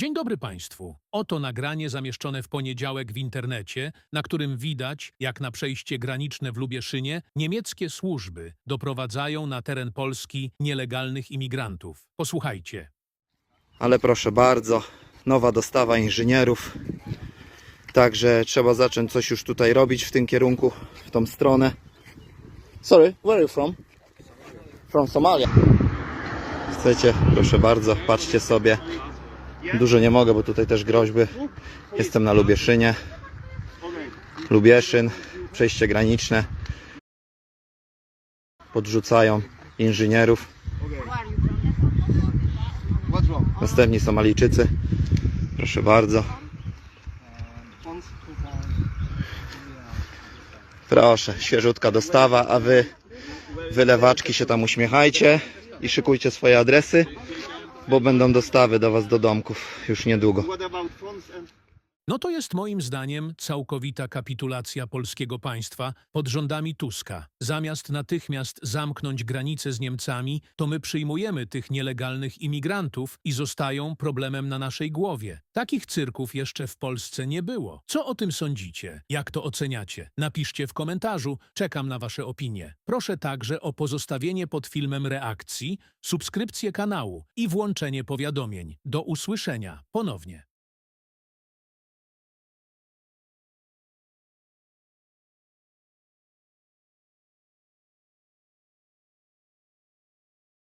Dzień dobry Państwu. Oto nagranie zamieszczone w poniedziałek w internecie, na którym widać, jak na przejście graniczne w Lubieszynie niemieckie służby doprowadzają na teren Polski nielegalnych imigrantów. Posłuchajcie. Ale proszę bardzo, nowa dostawa inżynierów. Także trzeba zacząć coś już tutaj robić w tym kierunku, w tą stronę. Sorry, where are you from? From Somalia. Chcecie? Proszę bardzo, patrzcie sobie. Dużo nie mogę, bo tutaj też groźby. Jestem na Lubieszynie. Lubieszyn, przejście graniczne. Podrzucają inżynierów. Następni Somalijczycy. Proszę bardzo. Proszę, świeżutka dostawa, a wy wylewaczki się tam uśmiechajcie i szykujcie swoje adresy, bo będą dostawy do was do domków już niedługo. No to jest moim zdaniem całkowita kapitulacja polskiego państwa pod rządami Tuska. Zamiast natychmiast zamknąć granice z Niemcami, to my przyjmujemy tych nielegalnych imigrantów i zostają problemem na naszej głowie. Takich cyrków jeszcze w Polsce nie było. Co o tym sądzicie? Jak to oceniacie? Napiszcie w komentarzu, czekam na wasze opinie. Proszę także o pozostawienie pod filmem reakcji, subskrypcję kanału i włączenie powiadomień. Do usłyszenia ponownie.